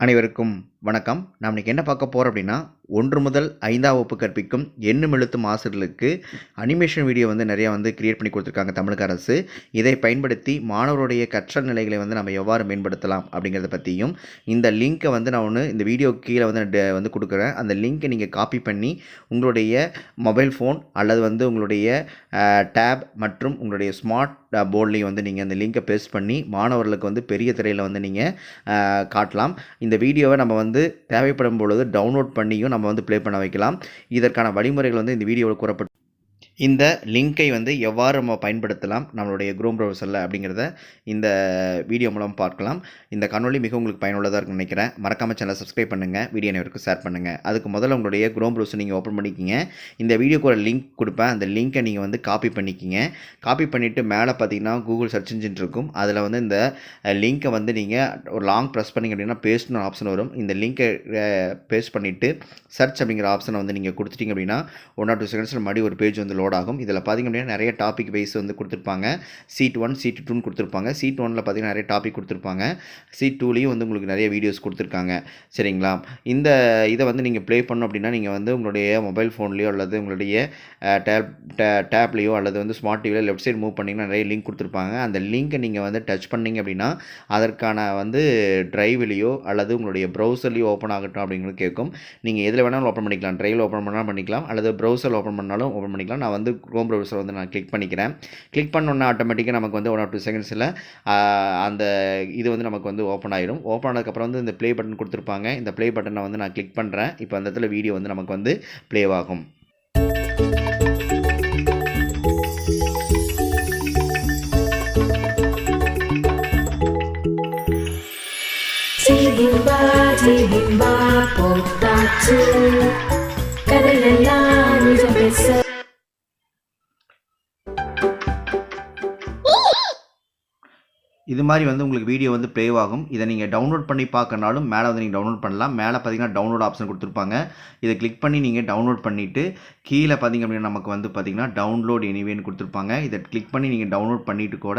அனைவருக்கும் வணக்கம். நாம் இன்றைக்கி என்ன பார்க்க போகிறோம் அப்படின்னா ஒன்று முதல் ஐந்தாம் வகுப்பு கற்பிக்கும் எண்ணும் எழுத்தும் ஆசிரியர்களுக்கு அனிமேஷன் வீடியோ வந்து நிறையா வந்து கிரியேட் பண்ணி கொடுத்துருக்காங்க தமிழக அரசு. இதை பயன்படுத்தி மாணவருடைய கற்றல் நிலைகளை வந்து நம்ம எவ்வாறு மேம்படுத்தலாம் அப்படிங்கிறத பற்றியும் இந்த லிங்க்கை வந்து நான் ஒன்று இந்த வீடியோ கீழே வந்து நான் வந்து கொடுக்குறேன். அந்த லிங்க்கை நீங்கள் காப்பி பண்ணி உங்களுடைய மொபைல் ஃபோன் அல்லது வந்து உங்களுடைய டேப் மற்றும் உங்களுடைய ஸ்மார்ட் போர்ட்லேயும் வந்து நீங்கள் அந்த லிங்கை பேஸ்ட் பண்ணி மாணவர்களுக்கு வந்து பெரிய திரையில் வந்து நீங்கள் காட்டலாம். இந்த வீடியோவை நம்ம வந்து தேவைப்படும் பொழுது டவுன்லோட் பண்ணியும் நம்ம வந்து ப்ளே பண்ண வைக்கலாம். இதற்கான வழிமுறைகள் வந்து இந்த வீடியோவில் கூறப்பட்டு இந்த லிங்கை வந்து எவ்வாறு நம்ம பயன்படுத்தலாம் நம்மளுடைய குரோம் ப்ரௌசரில் அப்படிங்கிறத இந்த வீடியோ மூலம் பார்க்கலாம். இந்த காணொளி மிக உங்களுக்கு பயனுள்ளதாக இருக்கும்னு நினைக்கிறேன். மறக்காமல் சேனலை சப்ஸ்கிரைப் பண்ணுங்கள் வீடியோ நேருக்கு ஷேர் பண்ணுங்கள் அதுக்கு முதல்ல உங்களுடைய குரோம் ப்ரௌசர் நீங்கள் ஓப்பன் பண்ணிக்கிங்க. இந்த வீடியோக்கு ஒரு லிங்க் கொடுப்பேன். அந்த லிங்க்கை நீங்கள் வந்து காப்பி பண்ணிக்கிங்க. காப்பி பண்ணிவிட்டு மேலே பார்த்தீங்கன்னா கூகுள் சர்ச் இன்ஜின் இருக்கும். அதில் வந்து இந்த லிங்க்கை வந்து நீங்கள் ஒரு லாங் ப்ரெஸ் பண்ணிங்க அப்படின்னா பேஸ்ட்னு ஆப்ஷன் வரும். இந்த லிங்க்கை பேஸ்ட் பண்ணிவிட்டு சர்ச் அப்படிங்கிற ஆப்ஷனை வந்து நீங்கள் கொடுத்துட்டிங்க அப்படின்னா ஒன் ஆர் டூ செகண்ட்ஸில் மறுபடியும் ஒரு பேஜ் வந்து லோட் ஆகும். இதில் பார்த்திங்க அப்படின்னா நிறைய டாபிக் வைஸ் வந்து கொடுத்துருப்பாங்க. சீட் ஒன் சீட் டூன்னு கொடுத்துருப்பாங்க. சீட் ஒனில் பார்த்தீங்கன்னா நிறைய டாபிக் கொடுத்துருப்பாங்க. சீட் டூலேயும் வந்து உங்களுக்கு நிறைய வீடியோஸ் கொடுத்துருக்காங்க. சரிங்களா? இந்த இதை வந்து நீங்கள் ப்ளே பண்ணோம் அப்படின்னா நீங்கள் வந்து உங்களுடைய மொபைல் ஃபோன்லேயோ அல்லது உங்களுடைய டேப் டேப்லேயோ அல்லது வந்து ஸ்மார்ட் டிவியில் லெஃப்ட் சைடு மூவ் பண்ணிங்கன்னா நிறைய லிங்க் கொடுத்துருப்பாங்க. அந்த லிங்க்கை நீங்கள் வந்து டச் பண்ணீங்க அப்படின்னா அதற்கான வந்து ட்ரைவ்லேயோ அல்லது உங்களுடைய ப்ரௌசர்லேயோ ஓப்பன் ஆகட்டும் அப்படிங்கிறது கேட்கும். நீங்கள் எதில் வேணாலும் ஓப்பன் பண்ணிக்கலாம். ட்ரைவில் ஓப்பன் பண்ணாலும் பண்ணிக்கலாம். அல்லது ப்ரௌசர் ஓப்பன் பண்ணாலும் ஓப்பன் பண்ணிக்கலாம். நான் வந்து க்ரோம் ப்ரௌசர் வந்து நான் கிளிக் பண்ணிக்கிறேன். கிளிக் பண்ணோன்னே ஆட்டோமேட்டிக்காக நமக்கு வந்து ஒன் ஆர் டூ செகண்ட்ஸில் அந்த இது வந்து நமக்கு வந்து ஓப்பன் ஆயிடும். ஓப்பன் ஆனதுக்கப்புறம் வந்து இந்த ப்ளே பட்டன் கொடுத்துருப்பாங்க. இந்த ப்ளே பட்டனை வந்து நான் கிளிக் பண்ணுறேன் இப்போ அந்த இடத்துல வீடியோ வந்து நமக்கு வந்து ப்ளே ஆகும். ஜீவிம்பா ஜீவிம்பா போட்டாச்சு இது மாதிரி வந்து உங்களுக்கு வீடியோ வந்து ப்ளே ஆகும். இதை நீங்கள் டவுன்லோட் பண்ணி பார்க்கனாலும் மேலே வந்து நீங்கள் டவுன்லோட் பண்ணலாம். மேலே பார்த்தீங்கன்னா டவுன்லோட் ஆப்ஷன் கொடுத்துருப்பாங்க. இதை கிளிக் பண்ணி நீங்கள் டவுன்லோட் பண்ணிவிட்டு கீழே பார்த்தீங்க அப்படின்னா நமக்கு வந்து பார்த்தீங்கன்னா டவுன்லோட் எனிவேன்னு கொடுத்துருப்பாங்க. இதை கிளிக் பண்ணி நீங்கள் டவுன்லோட் பண்ணிட்டு கூட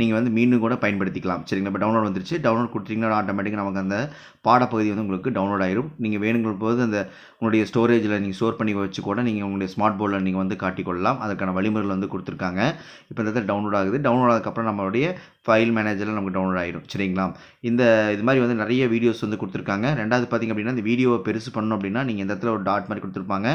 நீங்கள் வந்து மீண்டும் கூட பயன்படுத்திக்கலாம். சரிங்களா? இப்போ டவுன்லோட் வந்துருச்சு. டவுன்லோட் கொடுத்தீங்கன்னா ஆட்டோமேட்டிக்காக நமக்கு அந்த பாடப்பகுதி வந்து உங்களுக்கு டவுன்லோட் ஆயிரும். நீங்கள் வேணுங்கிற போது அந்த உங்களுடைய ஸ்டோரேஜில் நீங்கள் ஸ்டோர் பண்ணி வச்சு கூட நீங்கள் உங்களுடைய ஸ்மார்ட் போர்டில் நீங்கள் வந்து காட்டிக்கொள்ளலாம். அதுக்கான வழிமுறைகள் வந்து கொடுத்துருக்காங்க. இப்போ இந்த டவுன்லோட் ஆகுது. டவுன்லோட் ஆனதுக்கப்புறம் நம்மளுடைய ஃபைல் மேனேஜரில் நமக்கு டவுன்லோட் ஆகிடும் சரிங்களா? இந்த இது மாதிரி வந்து நிறைய வீடியோஸ் வந்து கொடுத்துருக்காங்க. ரெண்டாவது பார்த்தீங்க அப்படின்னா இந்த வீடியோவை பெருசு பண்ணணும் அப்படின்னா நீங்கள் இந்த இடத்துல ஒரு டாட் மாதிரி கொடுத்துருப்பாங்க.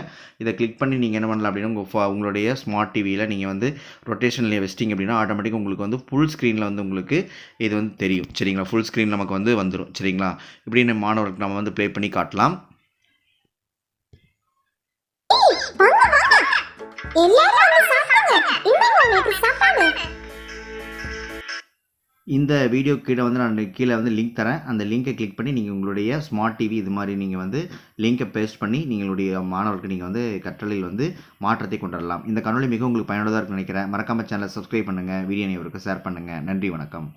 இதை கிளிக் பண்ணி நீங்கள் என்ன பண்ணலாம் அப்படின்னா உங்கள் உங்களுடைய ஸ்மார்ட் டிவியில் நீங்கள் வந்து ரொட்டேஷனில் வச்சிட்டிங்க அப்படின்னா ஆட்டோமேட்டிக்காக உங்களுக்கு வந்து ஃபுல் ஸ்க்ரீனில் வந்து உங்களுக்கு இது வந்து தெரியும். சரிங்களா? ஃபுல் ஸ்க்ரீன் நமக்கு வந்து வந்துடும் சரிங்களா? இப்படின்னு மாணவர்களுக்கு நம்ம வந்து ப்ளே பண்ணி காட்டலாம். எல்லாரும் சாப்பாடு இன்னைக்கு உங்களுக்கு சாப்பாடு. இந்த வீடியோ கீழே வந்து நான் கீழே வந்து லிங்க் தரேன். அந்த லிங்கை கிளிக் பண்ணி நீங்கள் உங்களுடைய ஸ்மார்ட் டிவி இது மாதிரி நீங்கள் வந்து லிங்கை பேஸ்ட் பண்ணி நீங்களுடைய மாணவருக்கு நீங்கள் வந்து கற்றலில் வந்து மாற்றத்தை கொண்டுடலாம் இந்த கணொலி மிகவும் உங்களுக்கு பயனுள்ளதாக இருக்குன்னு நினைக்கிறேன். மறக்காமல் சேனலை சப்ஸ்கிரைப் பண்ணுங்கள் வீடியோ அனைவருக்கு ஷேர் பண்ணுங்கள் நன்றி வணக்கம்.